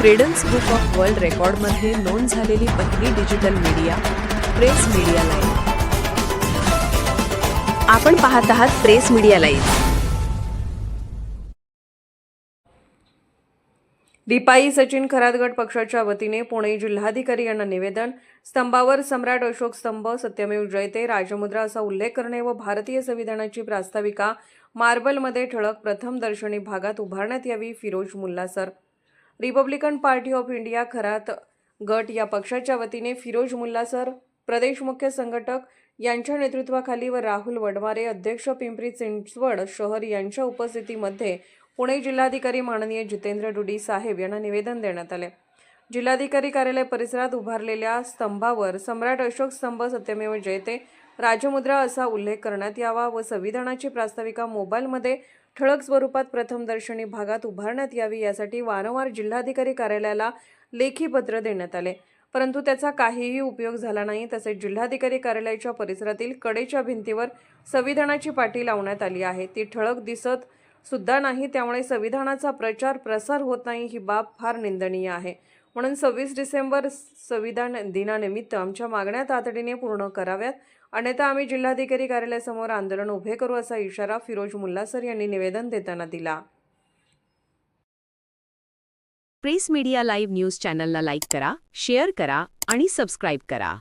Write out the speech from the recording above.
Credence book of world रेकॉर्डमध्ये नोंद झालेली पहिली digital media press media live आपण पाहत आहात प्रेस मीडिया लाईव्ह रिपाई सचिन खरातगट पक्षाच्या वतीने पुणे जिल्हाधिकारी यांना निवेदन. स्तंभावर सम्राट अशोक स्तंभ सत्यमेव जयते राजमुद्रा असा उल्लेख करणे व भारतीय संविधानाची प्रास्ताविका मार्बलमध्ये ठळक प्रथम दर्शनी भागात उभारण्यात यावी Firoz Mulla sir. Republican party of India Kharat गट या पक्षाच्या वतीने फिरोज मुल्ला सर प्रदेश मुख्य संघटक यांच्या नेतृत्वाखाली व राहुल वडमारे अध्यक्ष पिंपरी चिंचवड शहर यांच्या उपस्थितीमध्ये पुणे जिल्हाधिकारी माननीय जितेंद्र डुडी साहेब यांना निवेदन देण्यात आले. जिल्हाधिकारी कार्यालय परिसरात उभारलेल्या स्तंभावर सम्राट अशोक स्तंभ सत्यमेव जयते राजमुद्रा असा उल्लेख करण्यात यावा व संविधानाची प्रास्ताविका मोबाईलमध्ये ठळक स्वरूपात प्रथमदर्शनी भागात उभारण्यात यावी यासाठी वारंवार जिल्हाधिकारी कार्यालयाला लेखी पत्र देण्यात आले. परंतु त्याचा काहीही उपयोग झाला नाही. तसेच जिल्हाधिकारी कार्यालयाच्या परिसरातील कडेच्या भिंतीवर संविधानाची पाटी लावण्यात आली आहे. ती ठळक दिसत सुद्धा नाही. त्यामुळे संविधानाचा प्रचार प्रसार होत नाही ही बाब फार निंदनीय आहे. म्हणून सव्वीस डिसेंबर संविधान दिनानिमित्त आमच्या मागण्या तातडीने पूर्ण कराव्यात. अन्यथा आम्ही जिल्हाधिकारी कार्यालयासमोर आंदोलन उभे करू असा इशारा फिरोज मुल्लासर यांनी निवेदन देताना दिला. प्रेस मीडिया लाईव्ह न्यूज चॅनलला लाईक करा शेअर करा आणि सबस्क्राईब करा.